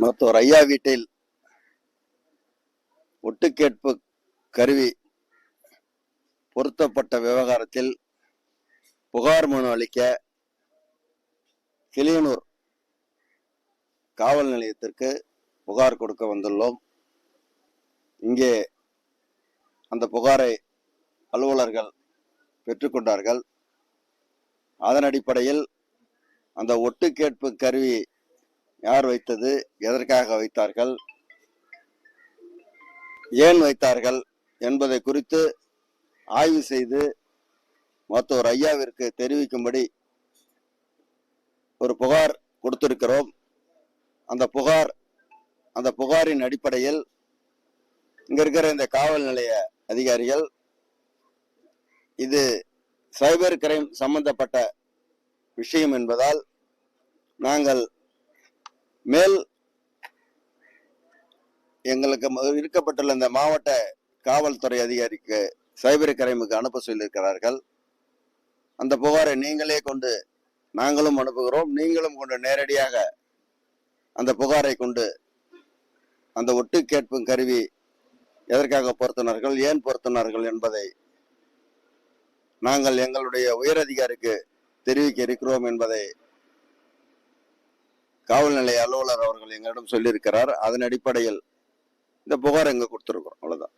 மருத்துவர் ஐயா வீட்டில் ஒட்டுக்கேட்பு கருவி பொருத்தப்பட்ட விவகாரத்தில் புகார் மனு அளிக்க கிளியனூர் காவல் நிலையத்திற்கு புகார் கொடுக்க வந்துள்ளோம். இங்கே அந்த புகாரை அலுவலர்கள் பெற்றுக்கொண்டார்கள். அதன் அடிப்படையில் அந்த ஒட்டுக்கேட்பு கருவி யார் வைத்தது? எதற்காக வைத்தார்கள்? ஏன் வைத்தார்கள் என்பதை குறித்து ஆய்வு செய்து மருத்துவர் ஐயாவிற்கு தெரிவிக்கும்படி ஒரு புகார் கொடுத்திருக்கிறோம். அந்த புகார் அந்த புகாரின் அடிப்படையில் இங்க இருக்கிற இந்த காவல் நிலைய அதிகாரிகள் இது சைபர் கிரைம் சம்பந்தப்பட்ட விஷயம் என்பதால் நாங்கள் மேல் எங்களுக்கு இருக்கப்பட்டுள்ள இந்த மாவட்ட காவல்துறை அதிகாரிக்கு சைபர் கிரைமுக்கு அனுப்ப சொல்லியிருக்கிறார்கள். அந்த புகாரை நீங்களே கொண்டு நாங்களும் அனுப்புகிறோம். நீங்களும் கொண்டு நேரடியாக அந்த புகாரை கொண்டு அந்த ஒட்டு கேட்பும் கருவி எதற்காக பொருத்தினார்கள் ஏன் பொருத்தினார்கள் என்பதை நாங்கள் எங்களுடைய உயரதிகாரிக்கு தெரிவிக்க இருக்கிறோம் என்பதை காவல் நிலைய அலுவலர் அவர்கள் எங்களிடம் சொல்லியிருக்கிறார். அதன் அடிப்படையில் இந்த புகார் எங்க கொடுத்துருக்கோம் அவ்வளவுதான்.